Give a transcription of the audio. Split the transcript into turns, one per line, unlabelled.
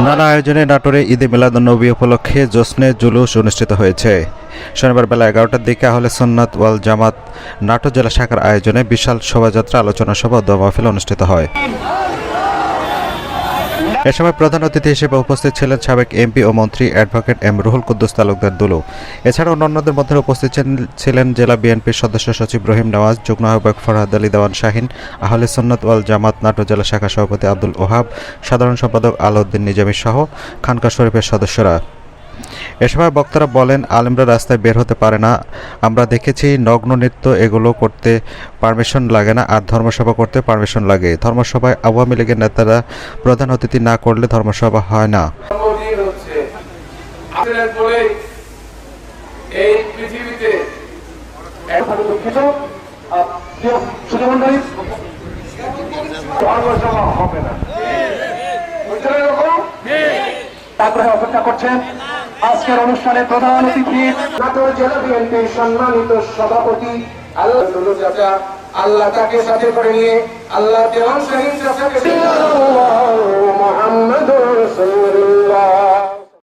নানা আয়োজনে নাটোরে ঈদে মিলাদুন্নবী উপলক্ষে জোসনে জুলুস অনুষ্ঠিত হয়েছে। শনিবার বেলা এগারোটার দিকে আহলে সন্ন্যত ওয়াল জামাত নাটোর জেলা শাখার আয়োজনে বিশাল শোভাযাত্রা, আলোচনা সভা ও মাহফিল অনুষ্ঠিত হয়। এ সময় প্রধান অতিথি হিসেবে উপস্থিত ছিলেন সাবেক এমপি ও মন্ত্রী অ্যাডভোকেট এম রুহুল কুদ্দুস, তালুকদার দুলু। এছাড়া অন্যান্যদের মধ্যে উপস্থিত ছিলেন- জেলা বিএনপির সদস্য সচিব রহিম নওয়াজ, যুগ্ম আহ্বায়ক ফরহাদ আলী, দেওয়ান শাহিন, আহলে সন্ন্যত ওয়াল জামাত নাটো জেলা শাখা সভাপতি আব্দুল ওহাব, সাধারণ সম্পাদক আলাউদ্দিন নিজামী সহ খানকা শরীফের সদস্যরা। এ সময় বক্তারা বলেন, আলেমরা রাস্তায় বের হতে পারে না। আমরা দেখেছি নগ্ন নৃত্য, এগুলো করতে পারমিশন লাগে না, আর ধর্মসভা করতে পারমিশন লাগে। ধর্মসভায় আওয়ামী লীগের নেতারা প্রধান অতিথি না করলে ধর্মসভা হয় না।
না। তারপরে অপেক্ষা করছেন। আজকের অনুষ্ঠানে প্রধান অতিথি নাটোর জেলা বিএনপির সম্মানিত সভাপতি
আল্লাহ আল্লাহ তাকে সাথে করে নিয়ে আল্লাহ দেওয়ান শাহিন